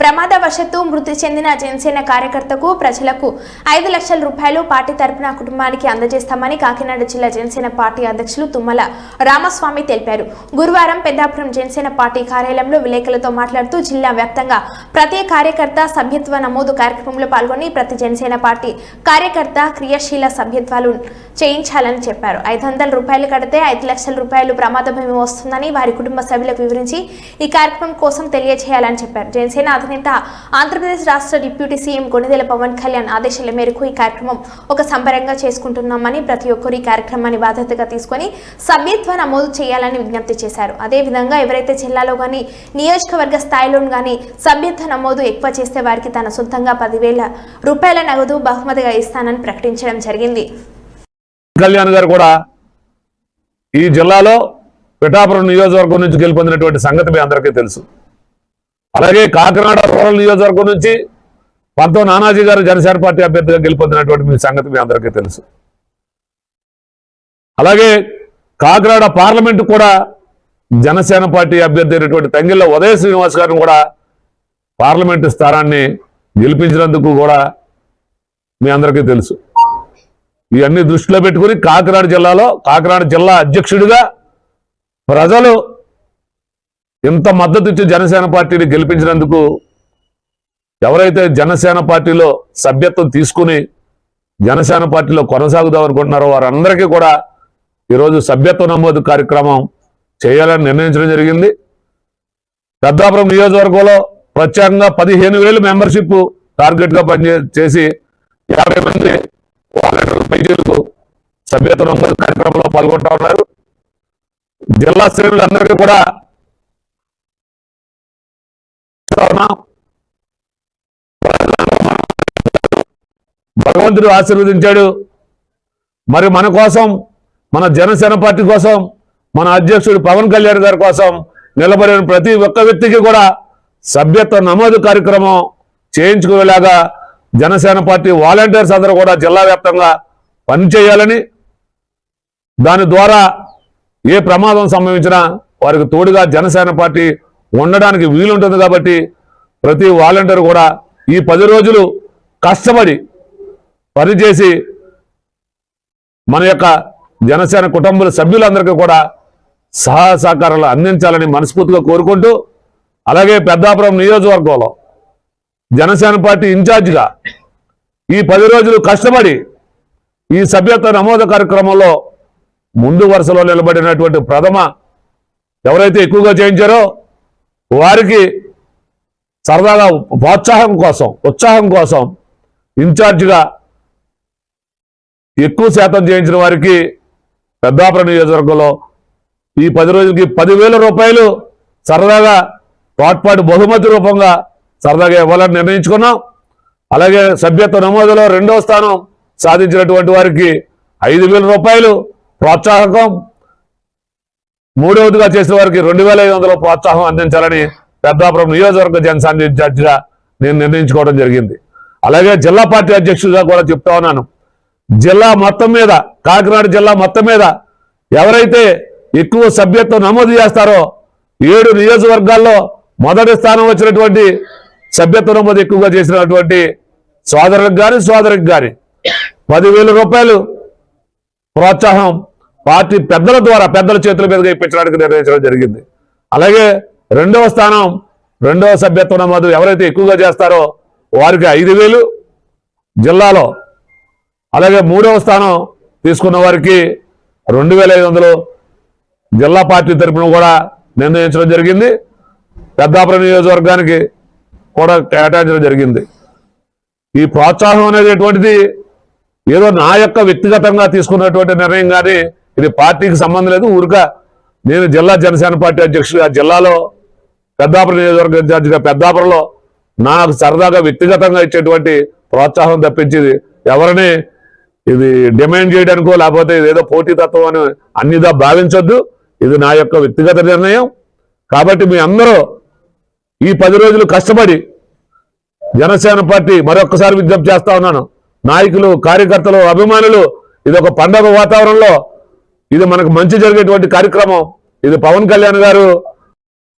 ప్రమాదవశత్తు మృతి చెందిన జనసేన కార్యకర్తకు ప్రజలకు ఐదు లక్షల రూపాయలు పార్టీ తరపున కుటుంబానికి అందజేస్తామని కాకినాడ జిల్లా జనసేన పార్టీ అధ్యక్షులు తుమ్మల రామస్వామి తెలిపారు. గురువారం పెద్దాపురం జనసేన పార్టీ కార్యాలయంలో విలేకరులతో మాట్లాడుతూ జిల్లా వ్యాప్తంగా ప్రతి కార్యకర్త సభ్యత్వ నమోదు కార్యక్రమంలో పాల్గొని ప్రతి జనసేన పార్టీ కార్యకర్త క్రియాశీల సభ్యత్వాలు చేయించాలని చెప్పారు. ఐదు వందల రూపాయలు కడితే ఐదు లక్షల రూపాయలు ప్రమాద భీమా వస్తుందని వారి కుటుంబ సభ్యులకు వివరించి ఈ కార్యక్రమం కోసం తెలియజేయాలని చెప్పారు. జనసేన అధినేత ఆంధ్రప్రదేశ్ రాష్ట్ర డిప్యూటీ సీఎం కొణిదెల పవన్ కళ్యాణ్ ఆదేశాల మేరకు ఈ కార్యక్రమం ఒక సంబరంగా చేసుకుంటున్నామని ప్రతి ఒక్కరు ఈ కార్యక్రమాన్ని బాధ్యతగా తీసుకొని సభ్యత్వ నమోదు చేయాలని విజ్ఞప్తి చేశారు. అదేవిధంగా ఎవరైతే జిల్లాలో కానీ నియోజకవర్గ స్థాయిలో కానీ సభ్యత్వ నమోదు ఎక్కువ చేస్తే వారికి తన సొంతంగా పదివేల రూపాయల నగదు బహుమతిగా ఇస్తానని ప్రకటించడం జరిగింది. కళ్యాణ్ గారు కూడా ఈ జిల్లాలో పిఠాపురం నియోజకవర్గం నుంచి గెలుపొందినటువంటి సంగతి మీ అందరికీ తెలుసు. అలాగే కాకినాడ రూరల్ నియోజకవర్గం నుంచి పంతో నానాజీ గారు జనసేన పార్టీ అభ్యర్థిగా గెలుపొందినటువంటి మీ సంగతి మీ అందరికీ తెలుసు. అలాగే కాకినాడ పార్లమెంటు కూడా జనసేన పార్టీ అభ్యర్థి అయినటువంటి తంగిళ్ళ ఉదయ శ్రీనివాస్ గారిని కూడా పార్లమెంటు స్థానాన్ని గెలిపించినందుకు కూడా మీ అందరికీ తెలుసు. ఇవన్నీ దృష్టిలో పెట్టుకుని కాకినాడ జిల్లాలో కాకినాడ జిల్లా అధ్యక్షుడిగా ప్రజలు ఇంత మద్దతు ఇచ్చి జనసేన పార్టీని గెలిపించినందుకు ఎవరైతే జనసేన పార్టీలో సభ్యత్వం తీసుకుని జనసేన పార్టీలో కొనసాగుదాం అనుకుంటున్నారో వారందరికీ కూడా ఈరోజు సభ్యత్వ నమోదు కార్యక్రమం చేయాలని నిర్ణయించడం జరిగింది. పెద్దాపురం నియోజకవర్గంలో ప్రత్యేకంగా పదిహేను వేలు మెంబర్షిప్ టార్గెట్గా పనిచే చేసి యాభై మంది వాలంటీర్ల పైచీలకు సభ్యత్వ నమోదు కార్యక్రమంలో పాల్గొంటా ఉన్నారు. జిల్లా శ్రేణులందరికీ కూడా ఉన్నాం. భగవంతుడు ఆశీర్వదించాడు మరి మన కోసం మన జనసేన పార్టీ కోసం మన అధ్యక్షుడు పవన్ కళ్యాణ్ గారి కోసం నిలబడిన ప్రతి ఒక్క వ్యక్తికి కూడా సభ్యత్వ నమోదు కార్యక్రమం చేయించుకునేలాగా జనసేన పార్టీ వాలంటీర్స్ అందరూ కూడా జిల్లా వ్యాప్తంగా పనిచేయాలని దాని ద్వారా ఏ ప్రమాదం సంభవించినా వారికి తోడుగా జనసేన పార్టీ ఉండడానికి వీలుంటుంది కాబట్టి ప్రతి వాలంటీర్ కూడా ఈ పది రోజులు కష్టపడి పనిచేసి మన యొక్క జనసేన కుటుంబ సభ్యులందరికీ కూడా సహాయ సహకారాలు అందించాలని మనస్ఫూర్తిగా కోరుకుంటూ అలాగే పెద్దాపురం నియోజకవర్గంలో జనసేన పార్టీ ఇన్ఛార్జిగా ఈ పది రోజులు కష్టపడి ఈ సభ్యత్వ నమోదు కార్యక్రమంలో ముందు వరుసలో నిలబడినటువంటి ప్రథమ ఎవరైతే ఎక్కువగా చేయించారో వారికి సరదాగా ప్రోత్సాహం కోసం ఉత్సాహం కోసం ఇన్ఛార్జిగా ఎక్కువ శాతం చేయించిన వారికి పెద్దాపురం నియోజకవర్గంలో ఈ పది రోజులకి పదివేల రూపాయలు సరదాగా తోడ్పాటు బహుమతి రూపంగా సరదాగా ఇవ్వాలని నిర్ణయించుకున్నాం. అలాగే సభ్యత్వ నమోదులో రెండో స్థానం సాధించినటువంటి వారికి ఐదు వేల రూపాయలు ప్రోత్సాహకం మూడవదిగా చేసిన వారికి రెండు వేల ఐదు వందల ప్రోత్సాహం అందించాలని పెద్దాపురం నియోజకవర్గ జనసాని ఇన్ఛార్జిగా నేను నిర్ణయించుకోవడం జరిగింది. అలాగే జిల్లా పార్టీ అధ్యక్షుడిగా కూడా చెప్తా ఉన్నాను. జిల్లా మొత్తం మీద కాకినాడ జిల్లా మొత్తం మీద ఎవరైతే ఎక్కువ సభ్యత్వం నమోదు చేస్తారో ఏడు నియోజకవర్గాల్లో మొదటి స్థానం వచ్చినటువంటి సభ్యత్వ నమోదు ఎక్కువగా చేసినటువంటి సోదరులకు కానీ సోదరికి కానీ పదివేల రూపాయలు ప్రోత్సాహం పార్టీ పెద్దల ద్వారా పెద్దల చేతుల మీదుగా ఇప్పించడానికి నిర్ణయించడం జరిగింది. అలాగే రెండవ స్థానం రెండవ సభ్యత్వ నమోదు ఎవరైతే ఎక్కువగా చేస్తారో వారికి ఐదు వేలు జిల్లాలో. అలాగే మూడవ స్థానం తీసుకున్న వారికి రెండు వేల ఐదు వందలు జిల్లా పార్టీ తరఫున కూడా నిర్ణయించడం జరిగింది. పెద్దాపురం నియోజకవర్గానికి కూడా కేటాయించడం జరిగింది. ఈ ప్రోత్సాహం అనేటటువంటిది ఏదో నా యొక్క వ్యక్తిగతంగా తీసుకున్నటువంటి నిర్ణయం కానీ ఇది పార్టీకి సంబంధం లేదు. ఊరిక నేను జిల్లా జనసేన పార్టీ అధ్యక్షుడిగా జిల్లాలో పెద్దాపురం నియోజకవర్గ ఇన్ఛార్జిగా పెద్దాపురంలో నాకు సరదాగా వ్యక్తిగతంగా ఇచ్చేటువంటి ప్రోత్సాహం తప్పించింది. ఎవరిని ఇది డిమాండ్ చేయడానికో లేకపోతే ఇదేదో పోటీతత్వం అని అన్నిదా భావించొద్దు. ఇది నా యొక్క వ్యక్తిగత నిర్ణయం. కాబట్టి మీ అందరూ ఈ పది రోజులు కష్టపడి జనసేన పార్టీ మరొకసారి విజ్ఞప్తి చేస్తా ఉన్నాను. నాయకులు కార్యకర్తలు అభిమానులు ఇది ఒక పండగ వాతావరణంలో ఇది మనకు మంచి జరిగేటువంటి కార్యక్రమం. ఇది పవన్ కళ్యాణ్ గారు